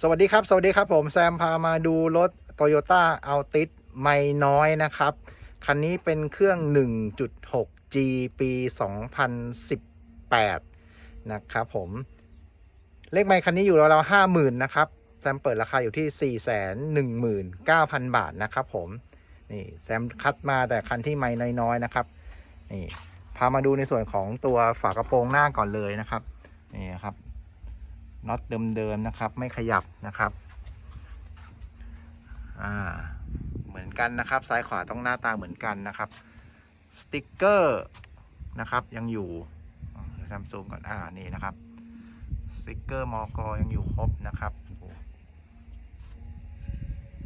สวัสดีครับ สวัสดีครับผมแซมพามาดูรถ Toyota a l t i s ไม่น้อยนะครับ คันนี้เป็นเครื่อง 1.6G ปี 2018 นะครับผม เลขไมค์คันนี้อยู่ราวๆห้าหมื่นนะครับ แซมเปิดราคาอยู่ที่ 4 1 9 0 0 0 บาทนะครับผม นี่แซมคัดมาแต่คันที่ไม่น้อยๆนะครับ นี่ พามาดูในส่วนของตัวฝากระโปรงหน้าก่อนเลยนะครับ นี่ครับ น็อตเดิมๆนะครับ ไม่ขยับนะครับอ่าเหมือนกันนะครับ ซ้ายขวาต้องหน้าตาเหมือนกันนะครับสติกเกอร์นะครับยังอยู่ซัมซุงก่อนอ่านี่นะครับสติกเกอร์มอกอยังอยู่ครบนะครับ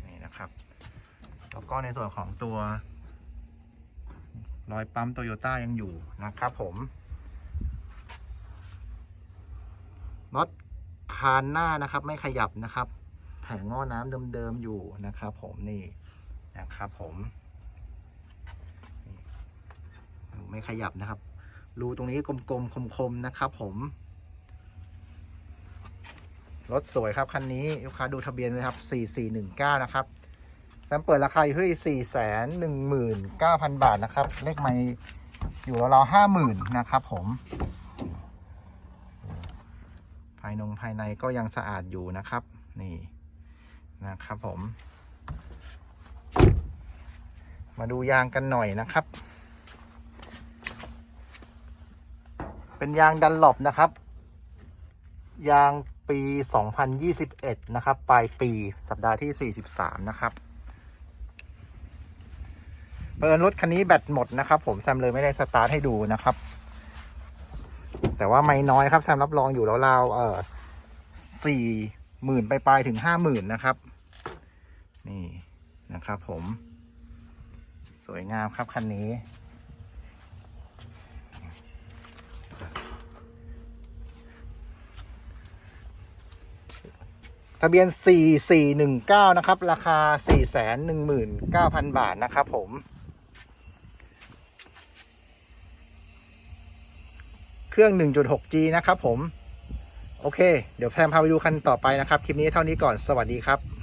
นี่นะครับ แล้วก็ในส่วนของตัวรอยปั๊มโตโยต้ายังอยู่นะครับผมน็อต คานหน้านะครับ ไม่ขยับนะครับ แผงง้อน้ำเดิมๆอยู่นะครับ ผมนี่นะครับ ผมไม่ขยับนะครับ รูตรงนี้กลมๆคมๆนะครับ ผมรถสวยครับคันนี้ลูกค้าดูทะเบียนไว้ครับ 4419 นะครับแซมเปิดราคาอยู่ที่ 419,000 บาทนะครับ เลขไม่อยู่ราวๆ50,000 นะครับผมายนงภายในก็ยังสะอาดอยู่นะครับ นี่นะครับผม มาดูยางกันหน่อยนะครับ เป็นยางดันหลบนะครับ ยางปี 2021 นะครับ ปลายปีสัปดาห์ที่ 43 นะครับเปิดรถคันนี้แบตหมดนะครับ ผมแซมเลยไม่ได้สตาร์ทให้ดูนะครับ แต่ว่าไม่น้อยครับแซมรับรองอยู่แล้วราวเออสี่หมื่นไปลายถึงห้าหมื่นนะครับ นี่นะครับผม สวยงามครับคันนี้ ทะเบียน 4419 นะครับ ราคา 419,000 บาทนะครับผม เครื่อง 1.6G นะครับผม โอเค เดี๋ยวแพมพาไปดูคันต่อไปนะครับ คลิปนี้เท่านี้ก่อน สวัสดีครับ